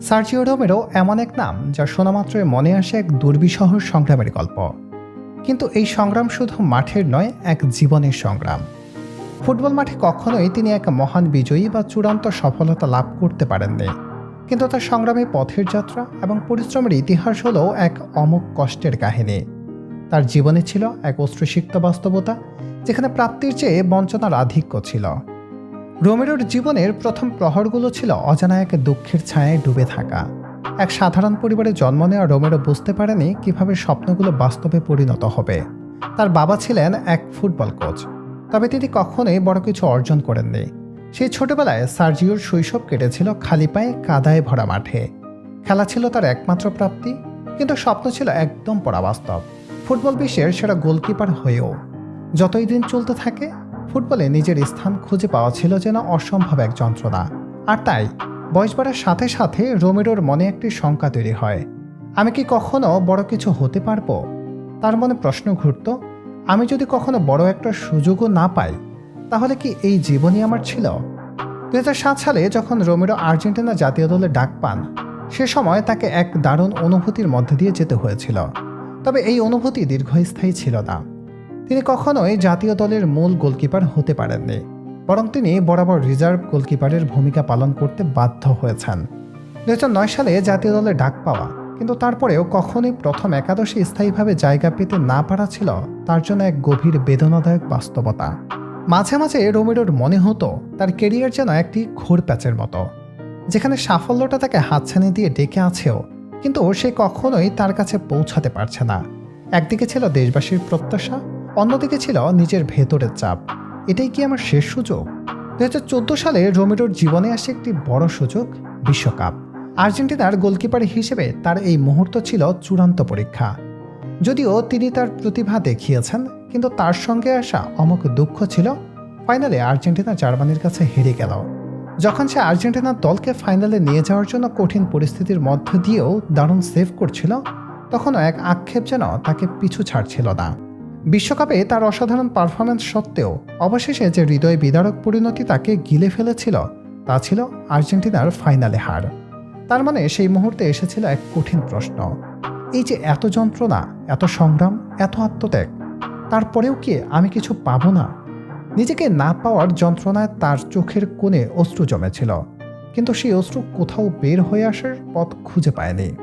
Sergio Romero এমন এক নাম যা শোনামাত্রই মনে আসে এক দুর্বিষহ সংগ্রামের গল্প। কিন্তু এই সংগ্রাম শুধু মাঠের নয়, এক জীবনের সংগ্রাম। ফুটবল মাঠে কখনোই তিনি এক মহান বিজয়ী বা চূড়ান্ত সফলতা লাভ করতে পারেননি। কিন্তু তার সংগ্রামে পথের যাত্রা এবং পরিশ্রমের ইতিহাস হলো এক অমুক কষ্টের কাহিনী। তার জীবনে ছিল এক অশ্রুসিক্ত বাস্তবতা, যেখানে প্রাপ্তির চেয়ে বঞ্চনার আধিক্য ছিল। রোমেরোর জীবনের প্রথম প্রহরগুলো ছিল অজানা এক দুঃখের ছায়ায় ডুবে থাকা। এক সাধারণ পরিবারে জন্ম নেওয়া রোমেরো বুঝতে পারেনি কীভাবে স্বপ্নগুলো বাস্তবে পরিণত হবে। তার বাবা ছিলেন এক ফুটবল কোচ, তবে তিনি কখনোই বড় কিছু অর্জন করেননি। সেই ছোটবেলায় সার্জিওর শৈশব কেটেছিল খালি পায়ে কাদায় ভরা মাঠে। খেলা ছিল তার একমাত্র প্রাপ্তি, কিন্তু স্বপ্ন ছিল একদম পরাবাস্তব। ফুটবল বিশ্বের সেরা গোলকিপার হয়েও। যতই দিন চলতে থাকে ফুটবলে নিজের স্থান খুঁজে পাওয়া ছিল যেন অসম্ভব এক যন্ত্রণা। আর তাই, বয়স বাড়ার সাথে সাথে রোমেরোর মনে একটি শঙ্কা তৈরি হয়। আমি কি কখনো বড় কিছু হতে পারব? তার মনে প্রশ্ন ঘুরত, আমি যদি কখনো বড় একটা সুযোগও না পাই, তাহলে কি এই জীবনই আমার ছিল? দুই হাজার সাত সালে যখন রোমেরো আর্জেন্টিনা জাতীয় দলে ডাক পান, সে সময় তাকে এক দারুণ অনুভূতির মধ্যে দিয়ে যেতে হয়েছিল। তবে এই অনুভূতি দীর্ঘস্থায়ী ছিল না। তিনি কখনোই জাতীয় দলের মূল গোলকিপার হতে পারেননি, বরং তিনি বরাবর রিজার্ভ গোলকিপারের ভূমিকা পালন করতে বাধ্য হয়েছেন। দু সালে জাতীয় দলে ডাক পাওয়া, কিন্তু তারপরেও কখনোই প্রথম একাদশে স্থায়ীভাবে জায়গা পেতে না পারা ছিল তার জন্য এক গভীর বেদনাদায়ক বাস্তবতা। মাঝে মাঝে রোমেরোর মনে হতো তার কেরিয়ার যেন একটি ঘোর প্যাচের মতো, যেখানে সাফল্যটা তাকে হাতছানি দিয়ে ডেকে আছেও, কিন্তু সে কখনোই তার কাছে পৌঁছাতে পারছে না। একদিকে ছিল দেশবাসীর প্রত্যাশা অন্যদিকে ছিল নিজের ভেতরের চাপ। এটাই কি আমার শেষ সুযোগ? দু হাজার চোদ্দ সালে রোমেরোর জীবনে আসে একটি বড় সুযোগ, বিশ্বকাপ। আর্জেন্টিনার গোলকিপার হিসেবে তার এই মুহূর্ত ছিল চূড়ান্ত পরীক্ষা। যদিও তিনি তার প্রতিভা দেখিয়েছেন, কিন্তু তার সঙ্গে আসা অমুক দুঃখ ছিল। ফাইনালে আর্জেন্টিনা জার্মানির কাছে হেরে গেল। যখন সে আর্জেন্টিনার দলকে ফাইনালে নিয়ে যাওয়ার জন্য কঠিন পরিস্থিতির মধ্য দিয়েও দারুণ সেভ করছিল, তখনও এক আক্ষেপ যেন তাকে পিছু ছাড়ছিল না। বিশ্বকাপে তার অসাধারণ পারফরমেন্স সত্ত্বেও অবশেষে যে হৃদয় বিদারক পরিণতি তাকে গিলে ফেলেছিল, তা ছিল আর্জেন্টিনার ফাইনালে হার। তার মানে সেই মুহূর্তে এসেছিল এক কঠিন প্রশ্ন। এই যে এত যন্ত্রণা, এত সংগ্রাম, এত আত্মত্যাগ, তারপরেও কি আমি কিছু পাবো না? নিজেকে না পাওয়ার যন্ত্রণায় তার চোখের কোণে অশ্রু জমেছিল। কিন্তু সেই অশ্রু কোথাও বের হয়ে আসার পথ খুঁজে পায়নি।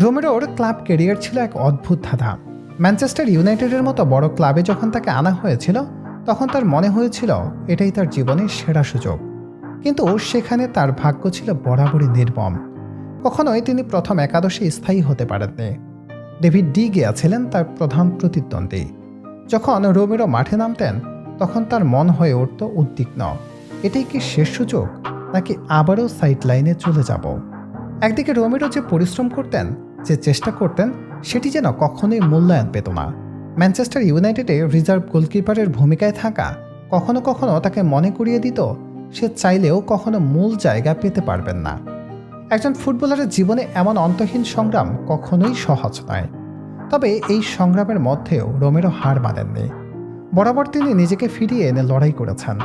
রোমেরোর ক্লাব ক্যারিয়ার ছিল এক অদ্ভুত ধাঁধা। ম্যানচেস্টার ইউনাইটেডের মতো বড় ক্লাবে যখন তাকে আনা হয়েছিল, তখন তার মনে হয়েছিল এটাই তার জীবনের সেরা সুযোগ। কিন্তু সেখানে তার ভাগ্য ছিল বরাবরই নির্মম। কখনোই তিনি প্রথম একাদশে স্থায়ী হতে পারেননি। ডেভিড ডি গিয়া ছিলেন তার প্রধান প্রতিদ্বন্দ্বী। যখন রোমেরো মাঠে নামতেন, তখন তার মন হয়ে উঠত উদ্বিগ্ন। এটাই কি শেষ সুযোগ, নাকি আবারও সাইড লাইনে চলে যাব? একদিকে রোমেরো যে পরিশ্রম করতেন, যে চেষ্টা করতেন সেটি যেন কখনোই মূল্যায়ন পেত না। ম্যানচেস্টার ইউনাইটেডে রিজার্ভ গোলকিপারের ভূমিকায় থাকা কখনো কখনো তাকে মনে করিয়ে দিত, সে চাইলেও কখনো মূল জায়গা পেতে পারবেন না। একজন ফুটবলারের জীবনে এমন অন্তহীন সংগ্রাম কখনোই সহজ নয়। তবে এই সংগ্রামের মধ্যেও রোমেরো হার মানেননি। বরাবর তিনি নিজেকে ফিরিয়ে এনে লড়াই করেছেন।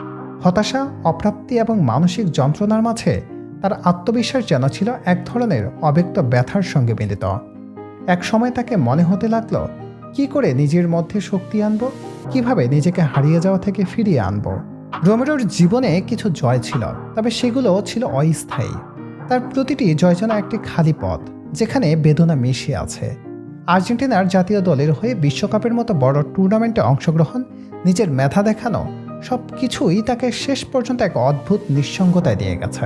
হতাশা, অপ্রাপ্তি এবং মানসিক যন্ত্রণার মাঝে তার আত্মবিশ্বাস যেন ছিল এক ধরনের অব্যক্ত ব্যথার সঙ্গে মিলিত। এক সময় তাকে মনে হতে লাগল, কি করে নিজের মধ্যে শক্তি আনব? কীভাবে নিজেকে হারিয়ে যাওয়া থেকে ফিরিয়ে আনব? রোমেরোর জীবনে কিছু জয় ছিল, তবে সেগুলো ছিল অস্থায়ী। তার প্রতিটি জয় যেন একটি খালি পথ, যেখানে বেদনা মিশে আছে। আর্জেন্টিনার জাতীয় দলের হয়ে বিশ্বকাপের মতো বড় টুর্নামেন্টে অংশগ্রহণ, নিজের মেধা দেখানো সব কিছুই তাকে শেষ পর্যন্ত এক অদ্ভুত নিঃসঙ্গতায় দিয়ে গেছে।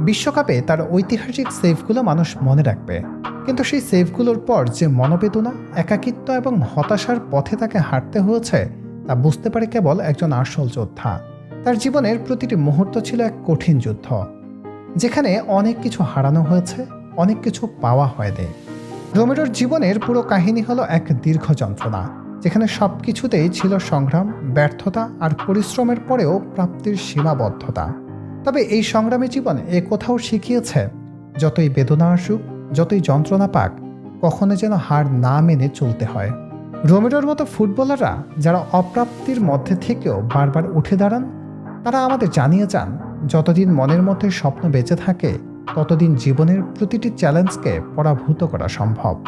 বিশ্বকাপে তার ঐতিহাসিক সেভগুলো মানুষ মনে রাখবে। কিন্তু সেই সেভগুলোর পর যে মনোবেদনা, একাকিত্ব এবং হতাশার পথে তাকে হাঁটতে হয়েছে, তা বুঝতে পারে কেবল একজন আসল যোদ্ধা। তার জীবনের প্রতিটি মুহূর্ত ছিল এক কঠিন যুদ্ধ, যেখানে অনেক কিছু হারানো হয়েছে, অনেক কিছু পাওয়া হয়নি। রোমেরোর জীবনের পুরো কাহিনী হলো এক দীর্ঘ যন্ত্রণা, যেখানে সব কিছুতেই ছিল সংগ্রাম, ব্যর্থতা আর পরিশ্রমের পরেও প্রাপ্তির সীমাবদ্ধতা। তবে এই সংগ্রামী জীবন এ কোথাও শিখিয়েছে, যতই বেদনা আসুক যতই যন্ত্রণা পাক, কখনো যেন হার না মেনে চলতে হয়। রোমেরোর মতো ফুটবলাররা যারা অপ্রাপ্তির মধ্যে থেকেও বারবার উঠে দাঁড়ান, তারা আমাদের জানিয়ে যান, যতদিন মনের মধ্যে স্বপ্ন বেঁচে থাকে, ততদিন জীবনের প্রতিটি চ্যালেঞ্জকে পরাভূত করা সম্ভব।